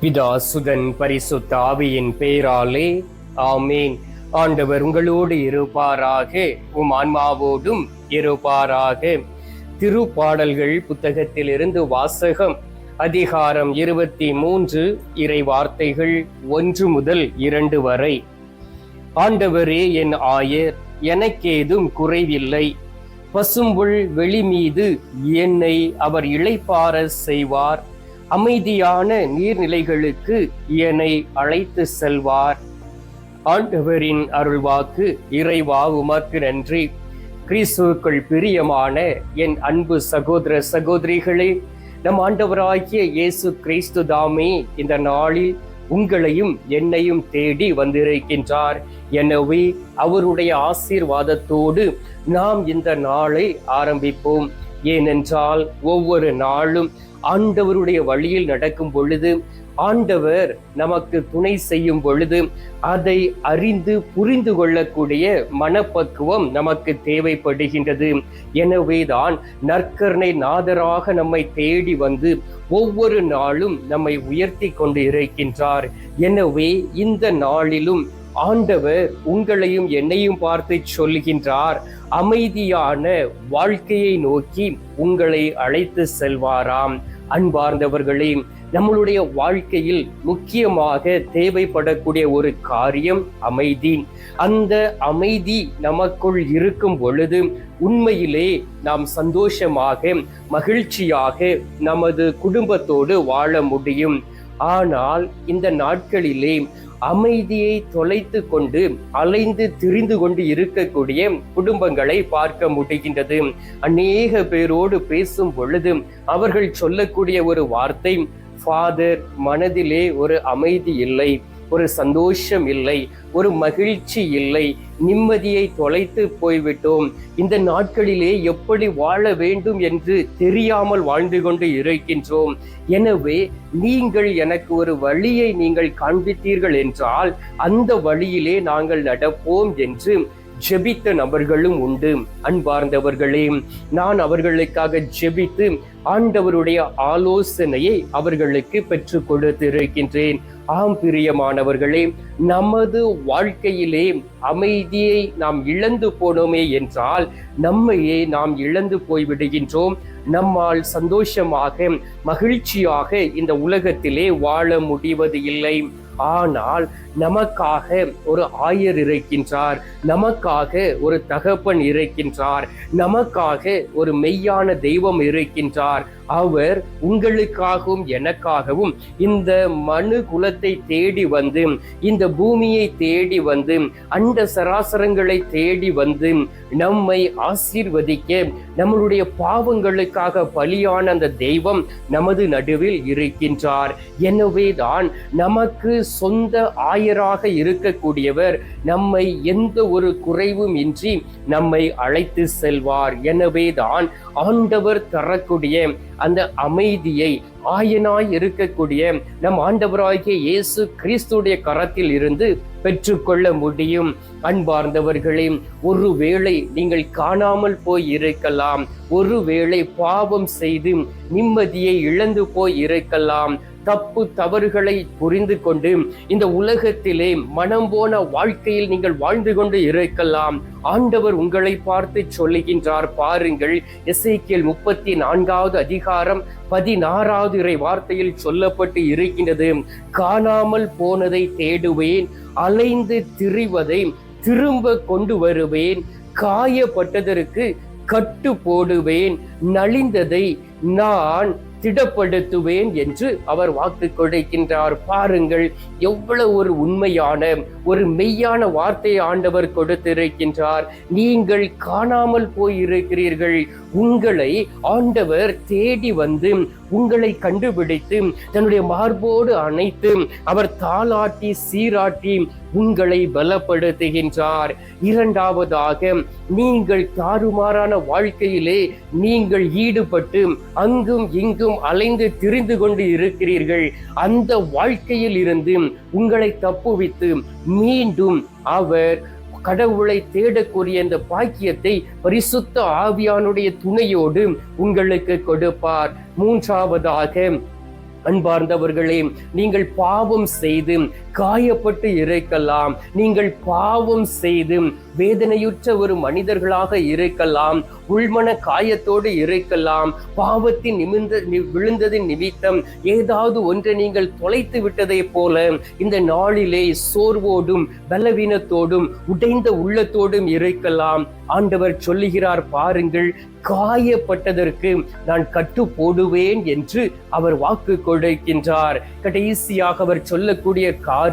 பிதா சுதன் பரிசுத்த ஆவியின் பெயராலே ஆமேன். ஆண்டவர் உங்களோடு இருப்பாராக. உம் ஆன்மாவோடும் இருப்பாராக. திருப்பாடல்கள் புத்தகத்திலிருந்து வாசகம் அதிகாரம் இருபத்தி மூன்று இறை வார்த்தைகள் ஒன்று முதல் இரண்டு வரை. ஆண்டவரே என் ஆயர் எனக்கேதும் குறைவில்லை. பசும்புள் வெளி மீது என்னை அவர் இளைப்பார செய்வார். அமைதியான நீர்நிலைகளுக்கு என்னை அழைத்து செல்வார். ஆண்டவரின் அருள்வாக்கு இறைவா உமக்கு நன்றி. கிறிஸ்துவுக்குள் பிரியமான என் அன்பு சகோதர சகோதரிகளே நம் ஆண்டவராகிய இயேசு கிறிஸ்து தாமே இந்த நாளில் உங்களையும் என்னையும் தேடி வந்திருக்கின்றார். எனவே அவருடைய ஆசீர்வாதத்தோடு நாம் இந்த நாளை ஆரம்பிப்போம். ஏனென்றால் ஒவ்வொரு நாளும் ஆண்டவருடைய வழியில் நடக்கும் பொழுது ஆண்டவர் நமக்கு துணை செய்யும் பொழுது அதை அறிந்து புரிந்து கொள்ளக்கூடிய மனப்பக்குவம் நமக்கு தேவைப்படுகின்றது. எனவேதான் நற்கருணை நாதராக நம்மை தேடி வந்து ஒவ்வொரு நாளும் நம்மை உயர்த்தி கொண்டு இருக்கின்றார். எனவே இந்த நாளிலும் ஆண்டவர் உங்களையும் என்னையும் பார்த்து சொல்கின்றார் அமைதியான வாழ்க்கையை நோக்கி உங்களை அழைத்து செல்வாராம். அன்பார்ந்தவர்களே நம்மளுடைய வாழ்க்கையில் முக்கியமாக தேவைப்படக்கூடிய ஒரு காரியம் அமைதி. அந்த அமைதி நமக்குள் இருக்கும் பொழுது உண்மையிலே நாம் சந்தோஷமாக மகிழ்ச்சியாக நமது குடும்பத்தோடு வாழ முடியும். ஆனால் இந்த நாட்களிலே அமைதியை தொலைத்து கொண்டு அலைந்து திரிந்து கொண்டு இருக்கக்கூடிய குடும்பங்களை பார்க்க முடிகின்றது. அநேக பேரோடு பேசும் பொழுது அவர்கள் சொல்லக்கூடிய ஒரு வார்த்தை ஃபாதர் மனதிலே ஒரு அமைதி இல்லை. ஒரு சந்தோஷம் இல்லை ஒரு மகிழ்ச்சி இல்லை. நிம்மதியை தொலைத்து போய்விட்டோம். இந்த நாட்களிலே எப்படி வாழ வேண்டும் என்று தெரியாமல் வாழ்ந்து கொண்டு இருக்கின்றோம். எனவே நீங்கள் எனக்கு ஒரு வழியை நீங்கள் காண்பித்தீர்கள் என்றால் அந்த வழியிலே நாங்கள் நடப்போம் என்று ஜெபித்த நபர்களும் உண்டு. அன்பார்ந்தவர்களே நான் அவர்களுக்காக ஜெபித்து ஆண்டவருடைய ஆலோசனையை அவர்களுக்கு பெற்றுக் கொடுத்திருக்கின்றேன். ஆம் பிரியமானவர்களே நமது வாழ்க்கையிலே அமைதியை நாம் இழந்து போனோமே என்றால் நம்மையே நாம் இழந்து போய்விடுகின்றோம். நம்மால் சந்தோஷமாக மகிழ்ச்சியாக இந்த உலகத்திலே வாழ முடிவது இல்லை ஆனால் நமக்காக ஒரு ஆயர் இருக்கின்றார் நமக்காக ஒரு தகப்பன் இருக்கின்றார் நமக்காக ஒரு மெய்யான தெய்வம் இருக்கின்றார் அவர் உங்களுக்காகவும் எனக்காகவும் இந்த மனு குலத்தை தேடி வந்து இந்த பூமியை தேடி வந்து அண்ட சராசரங்களை தேடி வந்து நம்மை ஆசீர்வதிக்க நம்மளுடைய பாவங்களுக்காக பலியான அந்த தெய்வம் நமது நடுவில் இருக்கின்றார். எனவே தான் நமக்கு சொந்த ஆயராக இருக்கக்கூடியவர் நம்மை எந்த ஒரு குறைவும் இன்றி நம்மை அழைத்து செல்வார். எனவேதான் ஆண்டவர் தரக்கூடிய அந்த அமைதியை ஆயனாய் இருக்கக்கூடிய நம் ஆண்டவராகிய இயேசு கிறிஸ்துடைய கரத்தில் இருந்து பெற்றுக்கொள்ள முடியும். அன்பார்ந்தவர்களே ஒருவேளை நீங்கள் காணாமல் போய் இருக்கலாம் ஒருவேளை பாவம் செய்து நிம்மதியை இழந்து போய் இருக்கலாம் தப்பு தவறுகளை புரிந்து கொண்டு இந்த உலகத்திலே மனம் போன வாழ்க்கையில் நீங்கள் வாழ்ந்து கொண்டு இருக்கலாம். ஆண்டவர் உங்களை பார்த்து சொல்லுகின்றார். பாருங்கள் எஸ்ஐக்கியல் முப்பத்தி நான்காவது அதிகாரம் பதினாறாவது இறை வார்த்தையில் சொல்லப்பட்டு இருக்கின்றது. காணாமல் போனதை தேடுவேன் அலைந்து திரிவதை திரும்ப கொண்டு வருவேன் காயப்பட்டதற்கு கட்டு போடுவேன் நலிந்ததை நான் திடப்படுத்துவேன் என்று அவர் வாக்கு கொடுக்கின்றார். பாருங்கள் எவ்வளவு ஒரு உண்மையான ஒரு மெய்யான வார்த்தை ஆண்டவர் கொடுத்திருக்கின்றார். நீங்கள் காணாமல் போயிருக்கிறீர்கள். உங்களை ஆண்டவர் தேடி வந்து உங்களை கண்டுபிடித்து தன்னுடைய மார்போடு அணைத்து அவர் தாளாட்டி சீராட்டி உங்களை பலப்படுத்துகின்றார். இரண்டாவதாக நீங்கள் தாறுமாறான வாழ்க்கையிலே நீங்கள் ஈடுபட்டு அங்கும் இங்கும் அலைந்து திரிந்து கொண்டு இருக்கிறீர்கள். அந்த வாழ்க்கையில் இருந்து உங்களை தப்புவித்து மீண்டும் அவர் கடவுளை தேடக்கூடிய இந்த பாக்கியத்தை பரிசுத்த ஆவியானுடைய துணையோடு உங்களுக்கு கொடுப்பார். மூன்றாவதாக அன்பார்ந்தவர்களே நீங்கள் பாவம் செய்து காயப்பட்டு இருக்கலாம் நீங்கள் பாவம் செய்து வேதனையுற்ற ஒரு மனிதர்களாக இருக்கலாம் உள்மன காயத்தோடு இருக்கலாம் பாவத்தின் நிமிந்த விழுந்ததின் நிமித்தம் ஏதாவது ஒன்றை நீங்கள் தொலைத்து விட்டதை போல இந்த நாளிலே சோர்வோடும் பலவீனத்தோடும் உடைந்த உள்ளத்தோடும் இருக்கலாம் ஆண்டவர் சொல்லுகிறார் பாருங்கள் காயப்பட்டதற்கு நான் கட்டு போடுவேன் என்று அவர் வாக்கு கொடுக்கின்றார். கடைசியாக அவர் சொல்லக்கூடிய காரியம்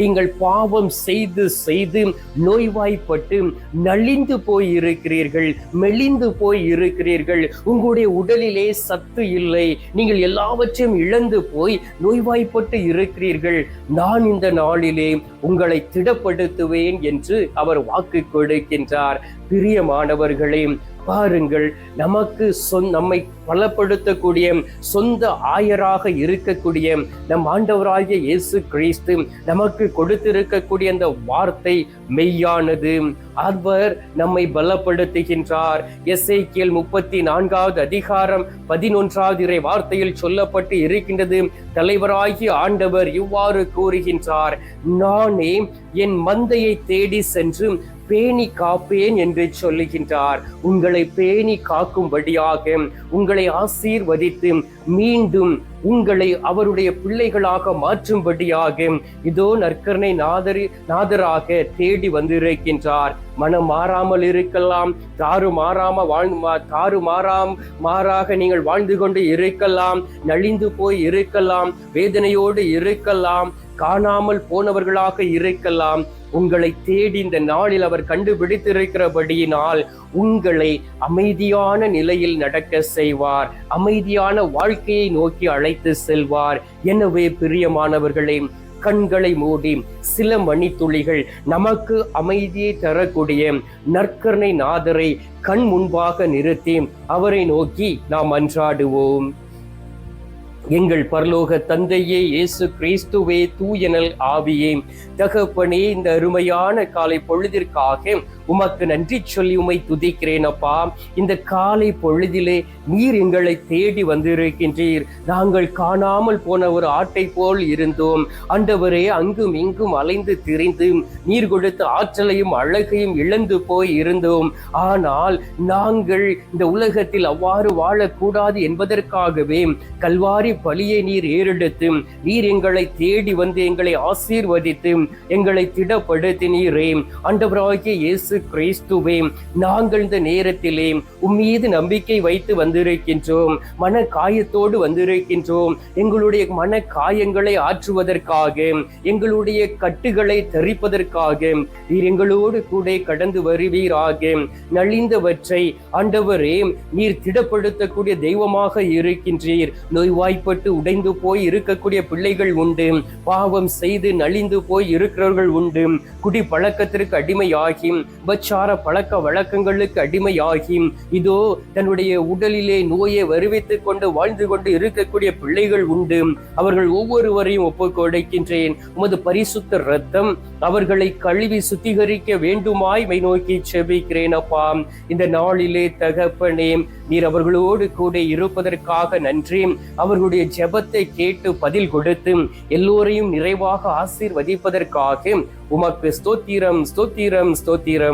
நீங்கள் பாவம் செய்து செய்து நோய்வாய்ப்பட்டு நலிந்து போய் இருக்கிறீர்கள் மெலிந்து போய் இருக்கிறீர்கள் உங்களுடைய உடலிலே சத்து இல்லை. நீங்கள் எல்லாவற்றையும் இழந்து போய் நோய்வாய்ப்பட்டு இருக்கிறீர்கள். நான் இந்த நாளிலே உங்களை திடப்படுத்துவேன் என்று அவர் வாக்கு கொடுக்கின்றார். பிரியமானவர்களே பாருங்கள் நமக்கு சொந் நம்மை பலப்படுத்தக்கூடிய சொந்த ஆயராக இருக்கக்கூடிய நம் ஆண்டவராகிய இயேசு கிறிஸ்து நமக்கு கொடுத்திருக்கக்கூடிய அந்த வார்த்தை மெய்யானது. அவர் நம்மை பலப்படுத்துகின்றார். எஸ்ஐக்கியல் முப்பத்தி நான்காவது அதிகாரம் பதினொன்றாவது இறை வார்த்தையில் சொல்லப்பட்டு இருக்கின்றது தலைவராகிய ஆண்டவர் இவ்வாறு கூறுகின்றார் நானே என் மந்தையை தேடி சென்று பேணி காப்பேன் என்று சொல்லுகின்றார். உங்களை பேணி காக்கும்படியாக உங்களை ஆசீர்வதித்து மீண்டும் உங்களை அவருடைய பிள்ளைகளாக மாற்றும்படியாக இதோ நற்கரணை நாதரி நாதராக தேடி வந்திருக்கின்றார். மனம் மாறாமல் இருக்கலாம் தாறு மாறாம வாழ் மா- தாறு மாறாம் மாறாக நீங்கள் வாழ்ந்து கொண்டு இருக்கலாம் நலிந்து போய் இருக்கலாம் வேதனையோடு இருக்கலாம் காணாமல் போனவர்களாக இருக்கலாம். உங்களை தேடி இந்த நாளில் அவர் கண்டுபிடித்திருக்கிறபடியினால் உங்களை அமைதியான நிலையில் நடக்க செய்வார். அமைதியான வாழ்க்கையை நோக்கி அழைத்து செல்வார். எனவே பிரியமானவர்களே கண்களை மூடி சில மணித்துளிகள் நமக்கு அமைதியை தரக்கூடிய நற்கரணை நாதரை கண் முன்பாக நிறுத்தி அவரை நோக்கி நாம் அன்றாடுவோம். எங்கள் பரலோக தந்தையே இயேசு கிறிஸ்துவே தூயனல் ஆவியே. தகப்பனே இந்த அருமையான காலை பொழுதிற்காக உமக்கு நன்றி சொல்லி உமை துதிக்கிறேன் அப்பா. இந்த காலை பொழுதிலே நீர் எங்களை தேடி வந்திருக்கின்றீர். நாங்கள் காணாமல் போன ஒரு ஆட்டை போல் இருந்தோம். ஆண்டவரே அங்கும் இங்கும் அலைந்து திரிந்து நீர் கொடுத்த ஆற்றலையும் அழகையும் இழந்து போய் இருந்தோம். ஆனால் நாங்கள் இந்த உலகத்தில் அவ்வாறு வாழக்கூடாது என்பதற்காகவே கல்வாரி பலியை நீர் ஏறெடுத்து நீர் எங்களை தேடி வந்து எங்களை ஆசீர்வதித்து எங்களை திடப்படுத்தினீரே. அண்டவராகிய இயேசு இயேசு கிறிஸ்துவே நாங்கள் இந்த நேரத்திலே உம்மீது நம்பிக்கை வைத்து வந்திருக்கின்றோம் மன காயத்தோடு வந்திருக்கின்றோம். எங்களுடைய மன காயங்களை ஆற்றுவதற்காக எங்களுடைய கட்டுகளை தரிப்பதற்காக நீர் எங்களோடு கூட கடந்து வருவீராக. நலிந்தவற்றை ஆண்டவரே நீர் திடப்படுத்தக்கூடிய தெய்வமாக இருக்கின்றீர். நோய்வாய்ப்பட்டு உடைந்து போய் இருக்கக்கூடிய பிள்ளைகள் உண்டு. பாவம் செய்து நலிந்து போய் இருக்கிறவர்கள் உண்டு. குடி பழக்கத்திற்கு அடிமையாகி விபச்சார பழக்க வழக்கங்களுக்கு அடிமையாகி இதோ தன்னுடைய உடலிலே நோயை வருவித்துக் கொண்டு வாழ்ந்து கொண்டு இருக்கக்கூடிய பிள்ளைகள் உண்டு. அவர்கள் ஒவ்வொருவரையும் ஒப்புக்கொடைக்கின்றேன் உமது பரிசுத்த ரத்தம் அவர்களை கழுவி சுத்திகரிக்க வேண்டுமாய் மை நோக்கி செபிக்கிறேன் அப்பா. இந்த நாளிலே தகப்பனே நீர் அவர்களோடு கூட இருப்பதற்காக நன்றி. அவர்களுடைய ஜெபத்தை கேட்டு பதில் கொடுத்து எல்லோரையும் நிறைவாக ஆசீர்வதிப்பதற்காக உமக்கு ஸ்தோத்திரம் ஸ்தோத்திரம் ஸ்தோத்திரம்.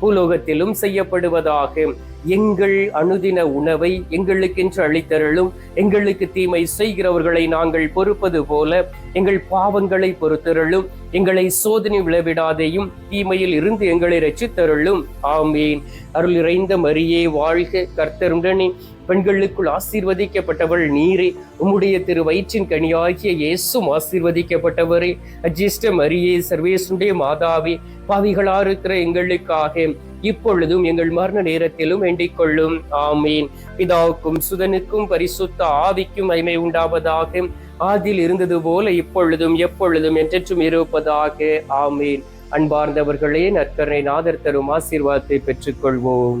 பூலோகத்திலும் செய்யப்படுவதாக. எங்கள் அனுதின உணவை எங்களுக்கென்று அளித்தருளும் எங்களுக்கு தீமை செய்கிறவர்களை நாங்கள் பொறுப்பது போல எங்கள் பாவங்களை பொறுத்தருளும் எங்களை சோதனை விளைவிடாதையும் தீமையில் இருந்து எங்களை ரச்சித்தருளும் ஆமீன். அருள் இறைந்த மரியே வாழ்க கர்த்தருடனே. பெண்களுக்குள் ஆசீர்வதிக்கப்பட்டவள் நீரே. உம்முடைய திரு வயிற்றின் கனியாகிய இயேசும் ஆசீர்வதிக்கப்பட்டவரே. அஜிஷ்ட மரியே சர்வேசுடைய மாதாவே பாவிகளா இருக்கிற எங்களுக்காக இப்பொழுதும் எங்கள் மரண நேரத்திலும் வேண்டிக் கொள்ளும். ஆமீன். பிதாவுக்கும் சுதனுக்கும் பரிசுத்த ஆவிக்கும் மகிமை உண்டாவதாக. ஆதில் இருந்தது போல இப்பொழுதும் எப்பொழுதும் என்றென்றும் இருப்பதாக. ஆமீன். அன்பார்ந்தவர்களே நற்கரணை நாதர் தரும் ஆசீர்வாதத்தை பெற்றுக்கொள்வோம்.